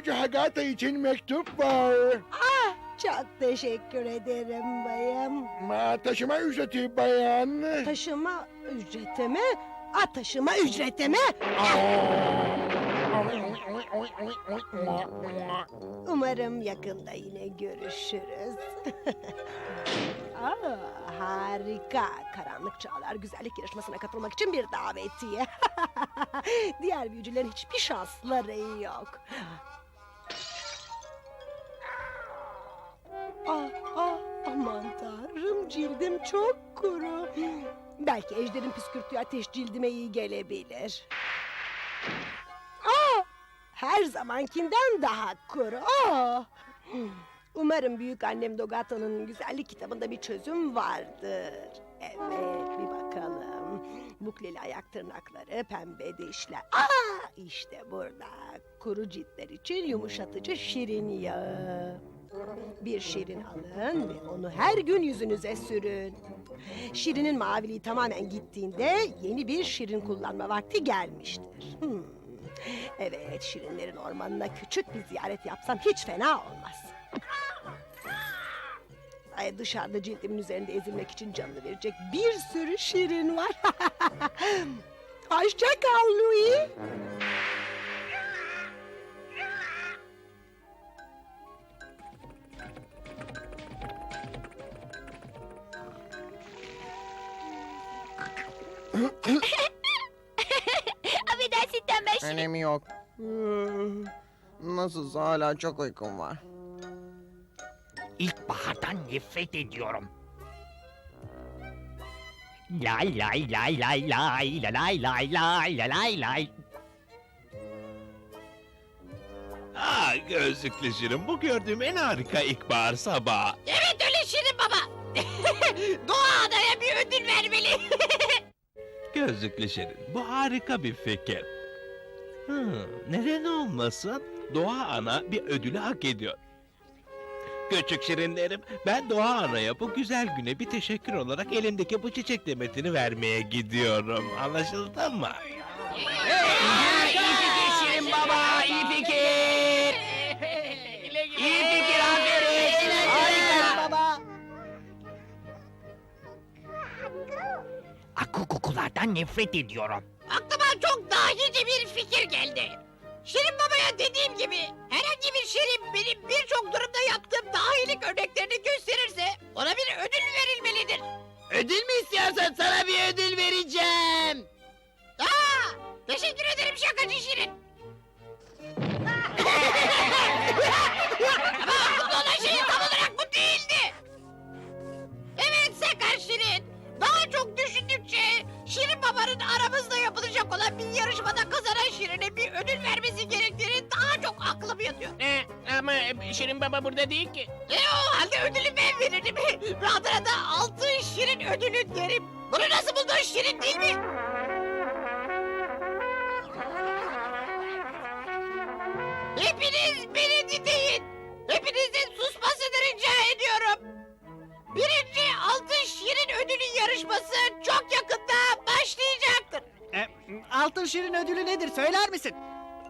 Büyücü Hagata için mektup var. Çok teşekkür ederim bayım. Ma taşıma ücreti bayan. Taşıma ücreti mi? A taşıma ücreti mi? Umarım yakında yine görüşürüz. Aa, harika. Karanlık Çağlar Güzellik Yarışması'na katılmak için bir davetiye. Diğer büyücülerin hiçbir şansları yok. Ah, ah, aman tanrım cildim çok kuru. Belki ejderin püskürttüğü ateş cildime iyi gelebilir. Ah, her zamankinden daha kuru. Ah. Umarım büyük annem Dogata'nın güzellik kitabında bir çözüm vardır. Evet, bir bakalım. Bukleli ayak tırnakları, pembe dişler. Aa, işte burada. Kuru ciltler için yumuşatıcı şirin yağı. Bir şirin alın ve onu her gün yüzünüze sürün. Şirinin maviliği tamamen gittiğinde yeni bir şirin kullanma vakti gelmiştir. Hmm. Evet, şirinlerin ormanına küçük bir ziyaret yapsam hiç fena olmaz. Ay dışarıda cildimin üzerinde ezilmek için canını verecek bir sürü şirin var. Hoşça kal Louis. Affedersin tembel şirin. Önemi yok. Nasılsa hala çok uykum var. İlkbahardan nefret ediyorum. Lay lay lay lay lay la lay lay lay la lay lay. Aa, gözlüklü Şirin bu gördüğüm en harika ilkbahar sabahı. Evet öyle şirin baba. Doğa adaya bir ödül vermeli. Gözlüklü Şirin bu harika bir fikir. Hmm, neden olmasın? Doğa Ana bir ödülü hak ediyor. Küçük şirinlerim, ben Doğa Ana'ya bu güzel güne bir teşekkür olarak elimdeki bu çiçek demetini vermeye gidiyorum. Anlaşıldı mı? iyi kokulardan nefret ediyorum. Aklıma çok dahice bir fikir geldi. Şirin babaya dediğim gibi herhangi bir şirin benim birçok durumda yaptığım dahilik örneklerini gösterirse ona bir ödül verilmelidir. Ödül mü istiyorsan sana bir ödül vereceğim. Aa, teşekkür ederim şakacı şirin. Şirin Baba'nın aramızda yapılacak olan bir yarışmada kazanan Şirin'e bir ödül vermesi gerektiğini daha çok aklım yatıyor. Ee, ama Şirin Baba burada değil ki. E o halde ödülü ben veririm. Ve adına da altın Şirin ödülü derim. Bunu nasıl buldun Şirin değil mi? Hepiniz beni dinleyin. Hepinizin susmasını rica ediyorum. Birinci altın şirin ödülü yarışması çok yakında başlayacaktır. Ee, altın Şirin ödülü nedir söyler misin?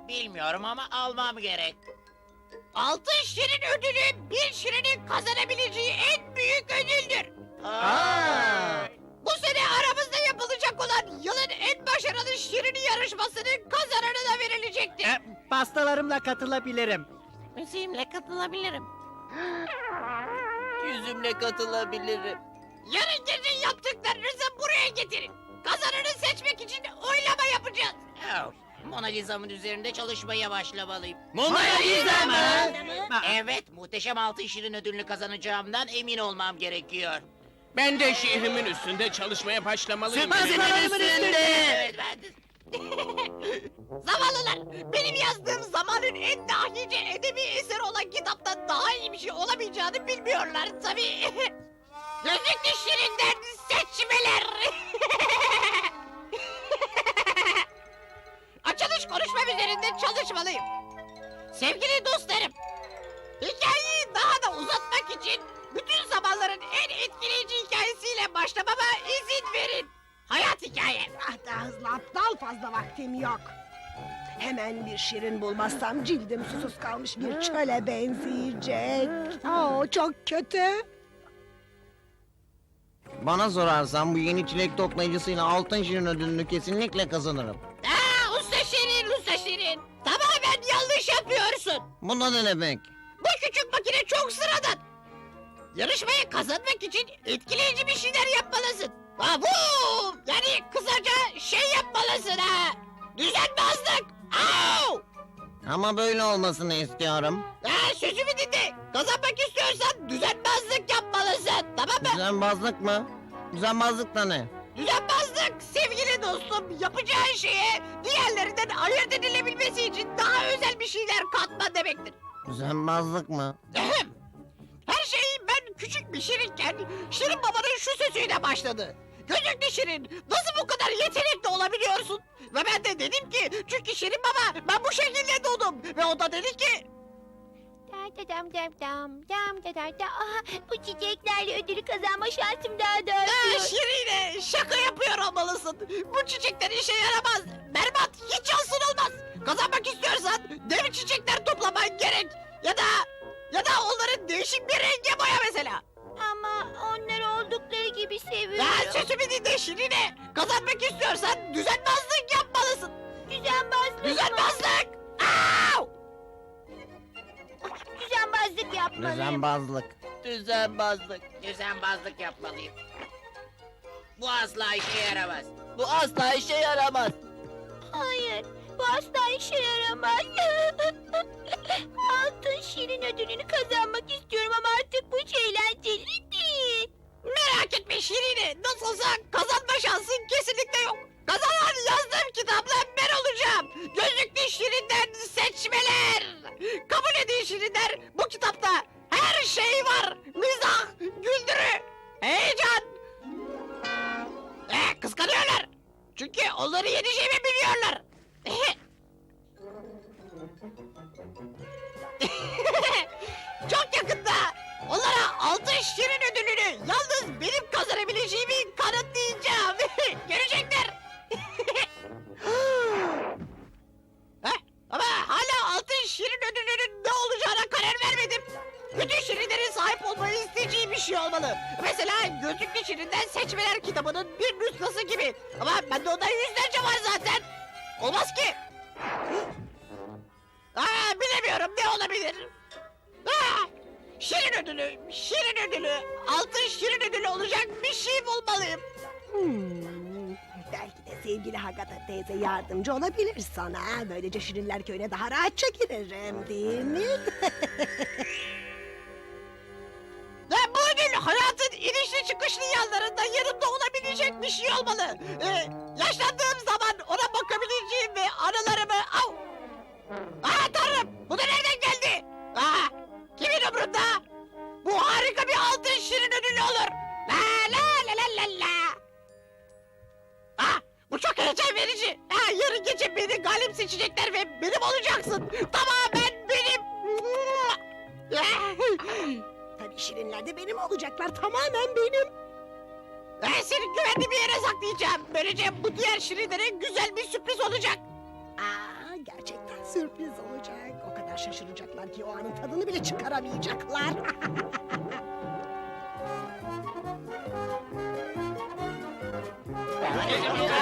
Bilmiyorum ama almam gerek. Altın şirin ödülü bir şirinin kazanabileceği en büyük ödüldür. Aa! Bu sene aramızda yapılacak olan yılın en başarılı şirini yarışmasının kazananı da verilecekti. E, pastalarımla katılabilirim. Müziğimle katılabilirim. Yüzümle katılabilirim. Yarın gece yaptıklarınızı buraya getirin. Kazananı seçmek için oylama yapacağız. Mona Lisa'mın üzerinde çalışmaya başlamalıyım. Mona Lisa mı? Ha, Evet, muhteşem altın şirin ödülünü kazanacağımdan emin olmam gerekiyor. Ben de şehrimin üstünde çalışmaya başlamalıyım. Pastalarımın üstünde. Evet, ben de... Zavallılar, benim yazdığım zamanın en dahice edebi eseri olan kitaptan daha iyi bir şey olamayacağını bilmiyorlar tabii. Gözlüklü şirinden seçmeler. Açılış konuşmam üzerinde çalışmalıyım. Sevgili dostlarım, hikayeyi daha da uzatmak için bütün zamanların en etkileyici hikayesiyle başlamama izin verin. Hayat hikayem. Ah daha hızlı aptal fazla vaktim yok. Hemen bir şirin bulmazsam cildim susuz kalmış bir çöle benzeyecek. Oo, çok kötü. Bana sorarsan bu yeni çilek toplayıcısıyla altın şirin ödülünü kesinlikle kazanırım. Aa, usta Şirin, usta Şirin. Tamamen yanlış yapıyorsun. Bu da ne demek? Bu küçük makine çok sıradan. Yarışmayı kazanmak için etkileyici bir şeyler yapmalısın. Ha bu! Yani kısaca şey yapmalısın ha. Düzenbazlık. Au! Ama böyle olmasını istiyorum. Ha, sözümü dinle. Kazanmak istiyorsan düzenbazlık yapmalısın. Tamam mı? Düzenbazlık mı? Düzenbazlık da ne? Düzenbazlık sevgili dostum yapacağın şeye diğerlerinden ayırt edilebilmesi için daha özel bir şeyler katma demektir. Düzenbazlık mı? Ahem. Her şey ben küçük bir şirinken Şirin babanın şu sözüyle başladı. Gözlüklü Şirin nasıl bu kadar yetenekli olabiliyorsun? Ve ben de dedim ki çünkü Şirin baba ben bu şekilde doğdum. Ve o da dedi ki Da da dam dam dam dam da da da. Aha, bu çiçeklerle ödülü kazanma şansım daha da "Aa, artıyor. Şirine şaka yapıyor olmalısın. Bu çiçekler işe yaramaz. Berbat hiç şansın olmaz. Kazanmak istiyorsan dev çiçekler toplaman gerek. Ya da ya da onların değişik bir renge boya mesela. Ama onlar oldukları gibi Ya seviyorum. sözümü dinle Şirine. Kazanmak istiyorsan düzenbazlık yapmalısın. Düzenbazlık? Düzenbazlık! Au! Düzenbazlık yapmalıyım. Düzenbazlık. Düzenbazlık. Düzenbazlık yapmalıyım. Bu asla işe yaramaz. Bu asla işe yaramaz. Hayır, bu asla işe yaramaz. Altın şirin ödülünü kazanmak istiyorum ama artık bu hiç eğlenceli değil. Merak etme Şirine. Nasılsa kazanma şansın kesinlikle yok. Kazanan yazdığım kitapla ben olacağım. Gözlüklü Şirin'den seçmeler. Kabul edin Şirinler. Bu kitapta her şey var. Mizah, güldürü, heyecan. Eh, kıskanıyorlar. Çünkü onları yeneceğimi biliyorlar. Çok yakında onlara altın şirin ödülünü yalnız benim kazanabileceğimi kanıtlayacağım. Görecekler. Ama hala altın şirin ödülünün ne olacağına karar vermedim. Bütün şirinlerin sahip olmayı isteyeceği bir şey olmalı. Mesela gözlüklü şirinden seçmeler kitabının bir nüshası gibi. Ama bende ondan yüzlerce var zaten. Hagata teyze yardımcı olabilir sana. Böylece Şirinler köyüne daha rahatça girerim değil mi? Ve bu ödül hayatın inişli çıkışlı yanlarında yanımda olabilecek bir şey olmalı. Ee, yaşlandığım zaman ona çok heyecan verici. Aa, yarın gece beni galip seçecekler ve benim olacaksın. Tamamen benim. Tabii Şirinler de benim olacaklar tamamen benim. Ben seni güvenli bir yere saklayacağım. Böylece bu diğer şirinlere güzel bir sürpriz olacak. Aa, gerçekten sürpriz olacak. O kadar şaşıracaklar ki o anın tadını bile çıkaramayacaklar.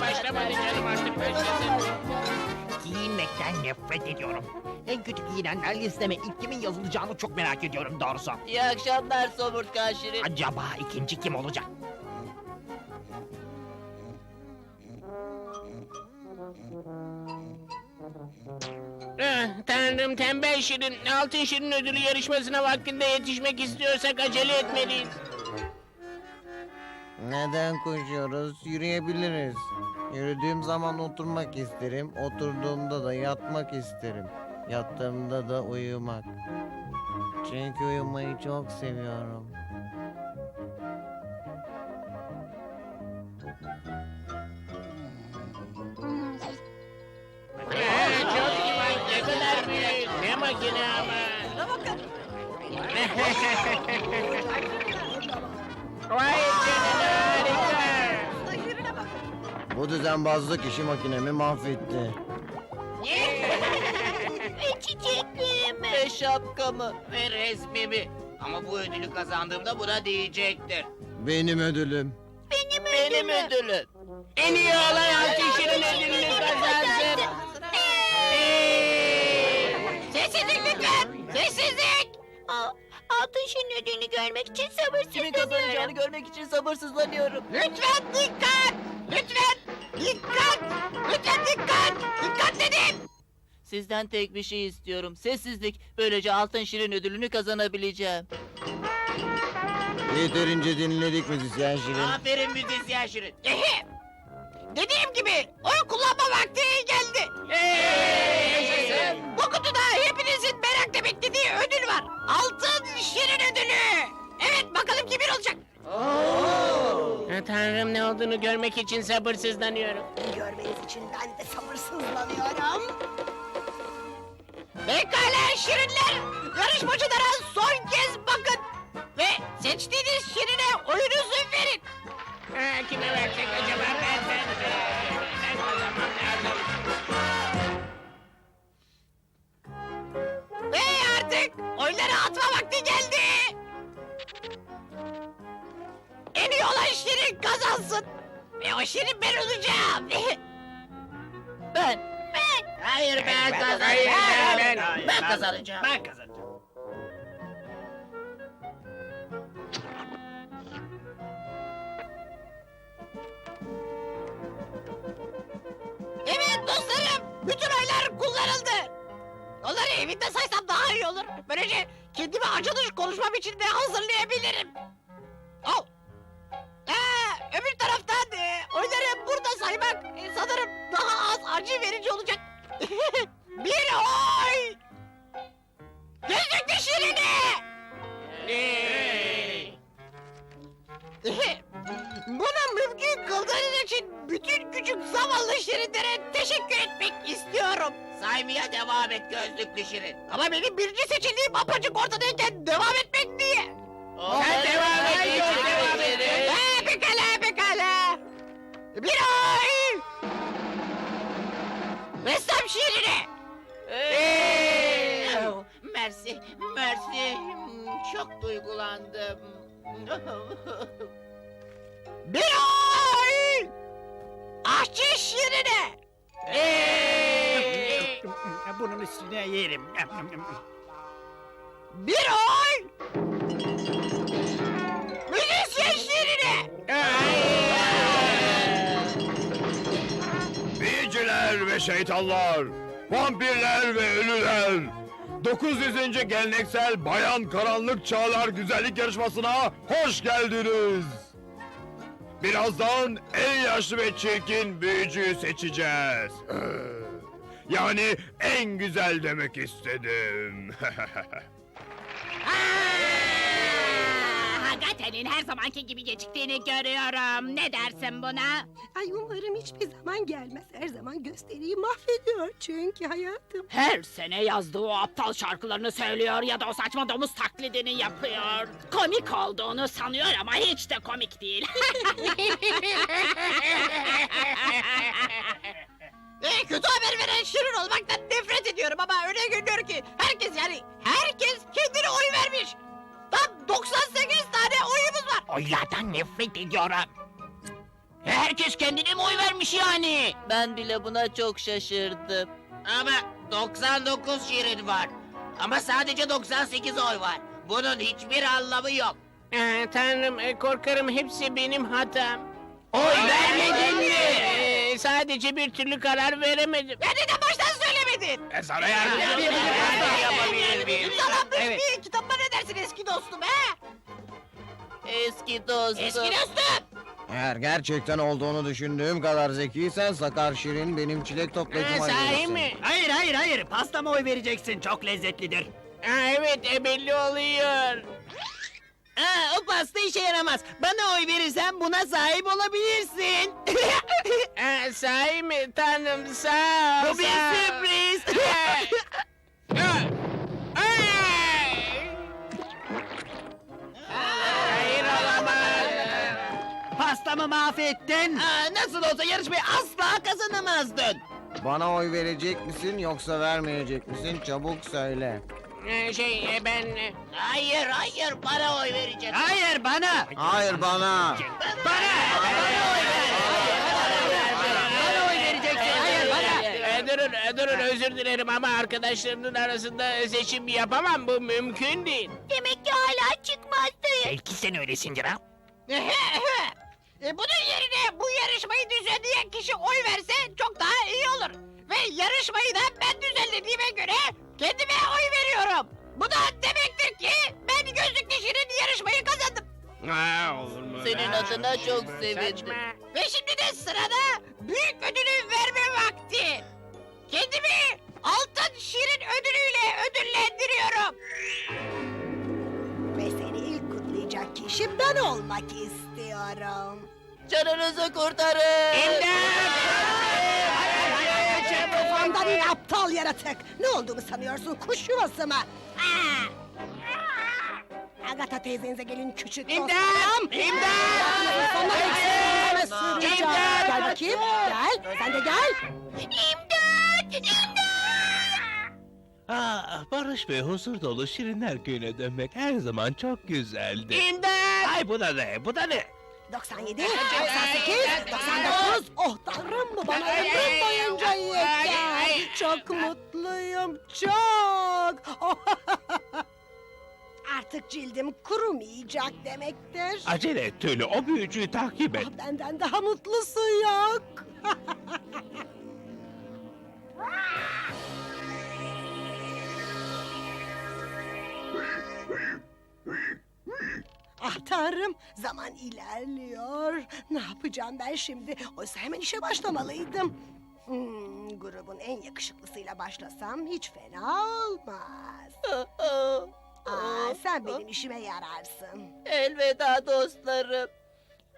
başlamadı canım artık başlasın. Giyinmekten nefret ediyorum. En kötü giyinenler listeme ilk kimin yazılacağını çok merak ediyorum doğrusu. İyi akşamlar Somurtkan Şirin. Acaba ikinci kim olacak? Ah, tanrım tembel Şirin. Altın Şirin ödülü yarışmasına vaktinde yetişmek istiyorsak acele etmeliyiz. Neden koşuyoruz? Yürüyebiliriz. Yürüdüğüm zaman oturmak isterim. Oturduğumda da yatmak isterim. Yattığımda da uyumak. Çünkü uyumayı çok seviyorum. Ah, çok iyi ne kadar büyük. Ne makine ama. Vay canına harika. Bu düzenbazlık işi makinemi mahvetti. Ve çiçeklerimi. Ve şapkamı ve resmimi. Ama bu ödülü kazandığımda buna diyecektir. Benim ödülüm. Benim, Benim ödülüm. ödülüm. En iyi olay altın şirin ödülünü görmek için sabırsızlanıyorum. görmek için sabırsızlanıyorum. Lütfen dikkat. Lütfen. Dikkat. Lütfen dikkat. Dikkat dedim. Sizden tek bir şey istiyorum. Sessizlik. Böylece altın şirin ödülünü kazanabileceğim. Yeterince dinledik müzisyen Şirin. Aferin müzisyen Şirin. Dediğim gibi oy kullanma vakti geldi. Bu kutuda hepinizin merakla beklediği ödül var. Altın Şirin ödülü. Evet bakalım kimin olacak. Ah, Tanrım ne olduğunu görmek için sabırsızlanıyorum. Görmeniz için ben de sabırsızlanıyorum. Pekala Şirinler. Yarışmacılara son kez bakın. Ve seçtiğiniz Şirin'e oyunuzu verin. Ha, kime versek acaba ben ben ben kazanmam lazım. Ve artık oyları atma vakti geldi. En iyi olan Şirin kazansın. Ve o Şirin ben olacağım. ben. Ben. Hayır ben kazanacağım. Hayır, ben, ben. Ben kazanacağım. Ben kazanacağım. Dostlarım. Bütün oylar kullanıldı. Onları evinde saysam daha iyi olur. Böylece kendimi açılış konuşmam için de hazırlayabilirim. Benim birinci seçildiğim apacık ortadayken devam etmek niye? Sen devam et, sen devam et. Ha, pekala pekala. Bir ay. Ressam şirine. Oh, Mersi, mersi. Çok duygulandım. Bir ay! Aşçı şirine! Bunun üstüne yerim. Bir ay! Müzisyen şirine! Büyücüler ve şeytanlar, vampirler ve ölüler. 900. geleneksel Bayan Karanlık Çağlar Güzellik Yarışması'na hoş geldiniz. Birazdan en yaşlı ve çirkin büyücüyü seçeceğiz. Yani en güzel demek istedim. Hagate'nin her zamanki gibi geciktiğini görüyorum. Ne dersin buna? Ay umarım hiçbir zaman gelmez. Her zaman gösteriyi mahvediyor çünkü hayatım. Her sene yazdığı o aptal şarkılarını söylüyor ya da o saçma domuz taklidini yapıyor. Komik olduğunu sanıyor ama hiç de komik değil. e, kötü haber veren şirin olmaktan nefret ediyorum ama öyle görünüyor ki herkes yani kendine oy vermiş. Tam 98 tane oyumuz var. Oylardan nefret ediyorum. Herkes kendine mi oy vermiş yani? Ben bile buna çok şaşırdım. Ama 99 şirin var. Ama sadece 98 oy var. Bunun hiçbir anlamı yok. Ee, tanrım e, korkarım hepsi benim hatam. Oy vermedin mi? Ee, sadece bir türlü karar veremedim. Ya neden baştan söylemedin? E sana yardım yapabilir miyim? İmzalanmış bir kitabıma ne dersin eski dostum he? Eski dostum. Eski dostum. Eğer gerçekten olduğunu düşündüğüm kadar zekiysen Sakar Şirin benim çilek toplayıcıma sahi gelirsin. mi? Hayır hayır hayır pastama oy vereceksin çok lezzetlidir. Aa, evet e, belli oluyor. Aa, o pasta işe yaramaz. Bana oy verirsen buna sahip olabilirsin. Aa, sahi mi? Tanrım sağ ol. Bu bir sağ ol. sürpriz. Aa, ay! Hayır olamaz. Pastamı mahvettin. Aa, nasıl olsa yarışmayı asla kazanamazdın. Bana oy verecek misin yoksa vermeyecek misin? Çabuk söyle. Ee, şey e, ben... e, Hayır hayır bana oy vereceksin. Hayır bana. Hayır bana. Bana oy vereceksin. Hayır bana. Ee, durun, e, durun özür dilerim ama arkadaşlarının arasında seçim yapamam. Bu mümkün değil. Demek ki hala çıkmazdayım. Belki sen öylesindir ha. e, bunun yerine bu yarışmayı düzenleyen kişi oy verse çok daha iyi olur. Ve yarışmayı da ben düzenlediğime göre kendime oy veriyorum. Bu da demektir ki ben gözlük dişinin yarışmayı kazandım. Aa, olur mu? Senin adına çok saçma. sevindim. Ve şimdi de sırada büyük ödülü verme vakti. Kendimi altın şirin ödülüyle ödüllendiriyorum. Ve seni ilk kutlayacak kişi ben olmak istiyorum. Canınızı kurtarın. Çek kafamdan in aptal yaratık. Ne olduğumu sanıyorsun kuş yuvası mı? Aa! Agatha teyzenize gelin küçük dostum. İmdat! Sana eksiklerime süreceğim. Gel bakayım. Gel. Sen de gel. İmdat! İmdat! Ah, barış ve huzur dolu şirinler köyüne dönmek her zaman çok güzeldi. İmdat! Ay bu da ne, bu da ne? 97, 98, 99. Oh tanrım bu bana ömrüm boyunca yeter. Çok mutluyum, çok. Artık cildim kurumayacak demektir. Acele et Tülü, o büyücüyü takip et. Ah, Benden daha mutlusu yok. ah tanrım zaman ilerliyor. Ne yapacağım ben şimdi? Oysa hemen işe başlamalıydım. Hmm, grubun en yakışıklısıyla başlasam hiç fena olmaz. Aa, sen benim işime yararsın. Elveda dostlarım.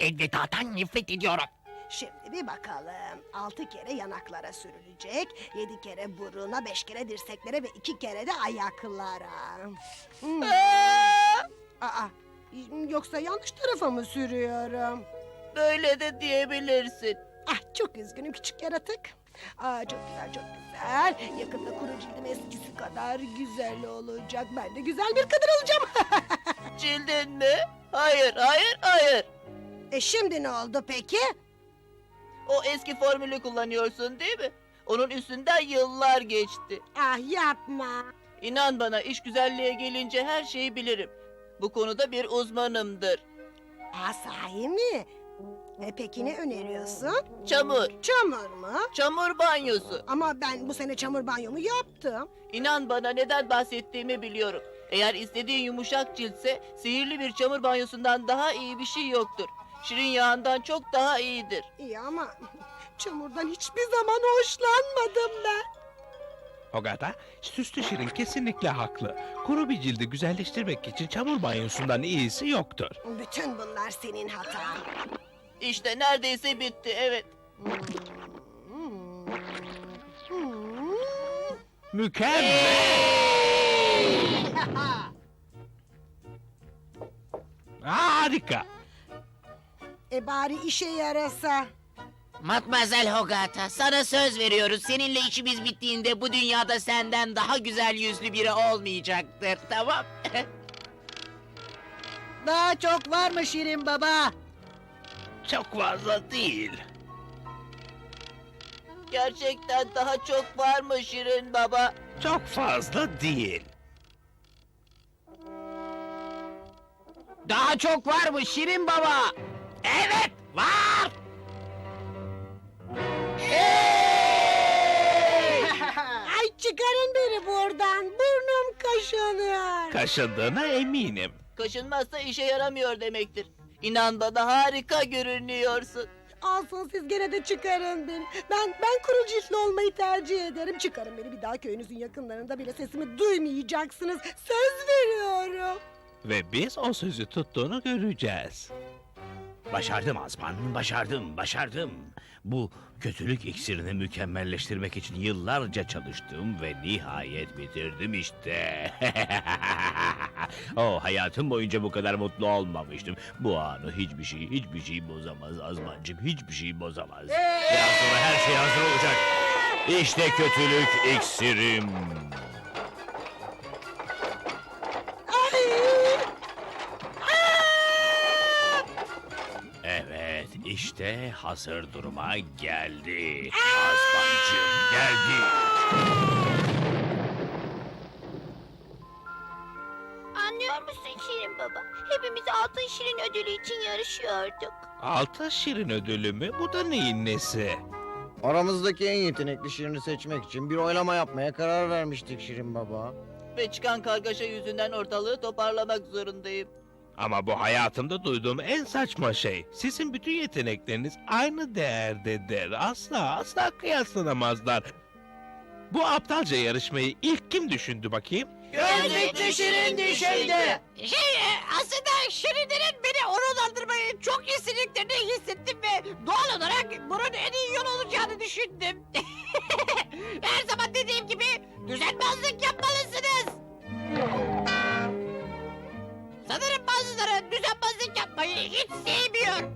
Elveda'dan nefret ediyorum. Şimdi bir bakalım. Altı kere yanaklara sürülecek, yedi kere buruna, beş kere dirseklere ve iki kere de ayaklara. Hmm. Aa, yoksa yanlış tarafa mı sürüyorum? Böyle de diyebilirsin. Ah çok üzgünüm küçük yaratık. Aa çok güzel çok güzel. Yakında kuru cildim eskisi kadar güzel olacak. Ben de güzel bir kadın olacağım. Cildin mi? Hayır, hayır, hayır. e şimdi ne oldu peki? O eski formülü kullanıyorsun değil mi? Onun üstünden yıllar geçti. Ah yapma. İnan bana iş güzelliğe gelince her şeyi bilirim. Bu konuda bir uzmanımdır. Aa sahi mi? E peki ne öneriyorsun? Çamur, Çamur mu? çamur banyosu. Ama ben bu sene çamur banyomu yaptım. İnan bana neden bahsettiğimi biliyorum. Eğer istediğin yumuşak ciltse sihirli bir çamur banyosundan daha iyi bir şey yoktur. Şirin yağından çok daha iyidir. İyi ama çamurdan hiçbir zaman hoşlanmadım ben. Ogata, süslü şirin kesinlikle haklı. Kuru bir cildi güzelleştirmek için çamur banyosundan iyisi yoktur. Bütün bunlar senin hatan. İşte neredeyse bitti evet. Mükemmel! Harika! E bari işe yarasa. Matmazel Hogata sana söz veriyoruz. Seninle işimiz bittiğinde bu dünyada senden daha güzel yüzlü biri olmayacaktır. Tamam? Daha çok var mı Şirin baba? çok fazla değil. Gerçekten daha çok var mı Şirin Baba? Çok fazla değil. Daha çok var mı Şirin Baba? Evet var. Ay çıkarın beni buradan. Burnum kaşınıyor. Kaşındığına eminim. Kaşınmazsa işe yaramıyor demektir. İnan bana harika görünüyorsun. Alsın siz gene de çıkarın beni. Ben ben kuru ciltli olmayı tercih ederim. Çıkarın beni bir daha köyünüzün yakınlarında bile sesimi duymayacaksınız. Söz veriyorum. Ve biz o sözü tuttuğunu göreceğiz. Başardım Azman, başardım, başardım. Bu kötülük iksirini mükemmelleştirmek için yıllarca çalıştım ve nihayet bitirdim işte. oh, hayatım boyunca bu kadar mutlu olmamıştım. Bu anı hiçbir şey, hiçbir şey bozamaz Azmancığım, hiçbir şey bozamaz. Biraz sonra her şey hazır olacak. İşte kötülük iksirim. İşte hazır duruma geldi. Azmancığım geldi. Anlıyor musun Şirin Baba? Hepimiz altın Şirin ödülü için yarışıyorduk. Altın şirin ödülü mü? Bu da neyin nesi? Aramızdaki en yetenekli Şirin'i seçmek için bir oylama yapmaya karar vermiştik Şirin Baba. Ve çıkan kargaşa yüzünden ortalığı toparlamak zorundayım. Ama bu hayatımda duyduğum en saçma şey. Sizin bütün yetenekleriniz aynı değerdedir. Asla asla kıyaslanamazlar. Bu aptalca yarışmayı ilk kim düşündü bakayım? Gözlüklü Şirin düşündü. Şey e, aslında Şirinlerin beni onurlandırmayı çok istediklerini hissettim ve doğal olarak bunun en iyi yol olacağını düşündüm. Her zaman dediğim gibi düzenbazlık yapmalısınız. Sanırım bazıları düzenbazlık yapmayı hiç sevmiyor.